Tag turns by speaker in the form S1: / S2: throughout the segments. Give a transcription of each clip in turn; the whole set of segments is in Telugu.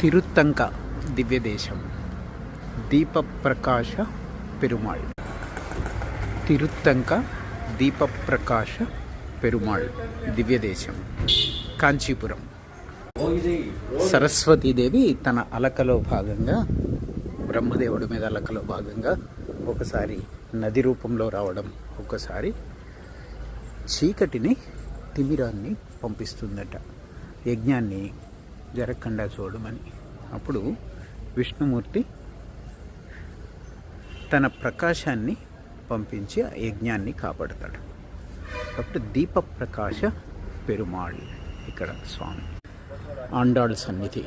S1: తిరుత్తంక దివ్యదేశం. దీపప్రకాశ పెరుమాళ్. తిరుత్తంక దీపప్రకాశ పెరుమాళ్ దివ్యదేశం. కాంచీపురం. సరస్వతీదేవి తన అలకలో భాగంగా బ్రహ్మదేవుడి మీద అలకలో భాగంగా ఒకసారి నది రూపంలో రావడం ఒకసారి చీకటిని తిమిరాన్ని పంపిస్తుందట. యజ్ఞాన్ని జరగకుండా చూడమని. అప్పుడు విష్ణుమూర్తి తన ప్రకాశాన్ని పంపించి ఆ యజ్ఞాన్ని కాపాడతాడు. అప్పుడు దీప ప్రకాశ పెరుమాళ్ ఇక్కడ స్వామి. ఆండాళ్ సన్నిధి.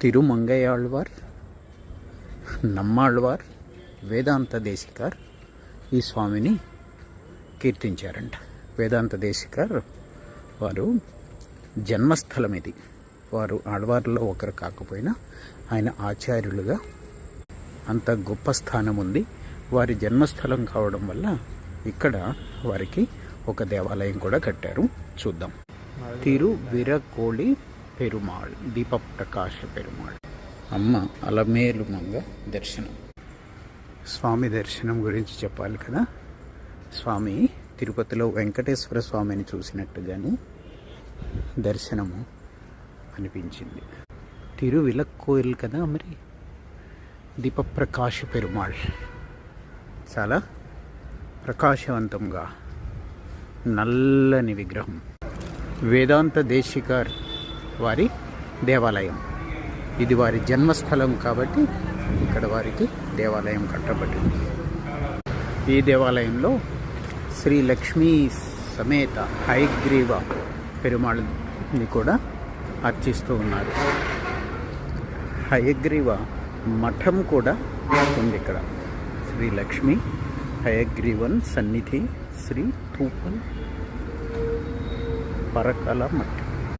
S1: తిరుమంగయాళ్వార్ నమ్మాళ్వార్ వేదాంత దేశికార్ ఈ స్వామిని కీర్తించారంట. వేదాంత దేశికార్ వారు జన్మస్థలం ఇది వారు ఆడవారిలో ఒకరు కాకపోయినా ఆయన ఆచార్యులుగా అంత గొప్ప స్థానం ఉంది. వారి జన్మస్థలం కావడం వల్ల ఇక్కడ వారికి ఒక దేవాలయం కూడా కట్టారు. చూద్దాం. తిరు విరకోళి పెరుమాళ్ దీపప్రకాశ పెరుమాళ్. అమ్మ అలమేలు మంగ దర్శనం. స్వామి దర్శనం గురించి చెప్పాలి కదా? స్వామి తిరుపతిలో వెంకటేశ్వర స్వామిని చూసినట్టుగానే దర్శనము అనిపించింది. తిరువిలక్కోయిల్ కదా మరి? దీపప్రకాశ పెరుమాళ్. చాలా ప్రకాశవంతంగా నల్లని విగ్రహం. వేదాంత దేశికార్ వారి దేవాలయం. ఇది వారి జన్మస్థలం కాబట్టి ఇక్కడ వారికి దేవాలయం కట్టబడింది. ఈ దేవాలయంలో శ్రీ లక్ష్మీ సమేత హైగ్రీవ పెరుమాళ్ళని కూడా అర్చిస్తూ ఉన్నారు. హయగ్రీవ మఠం కూడా ఉంది ఇక్కడ. శ్రీ లక్ష్మి హయగ్రీవన్ సన్నిధి శ్రీ తూపల్ పరకల మఠం.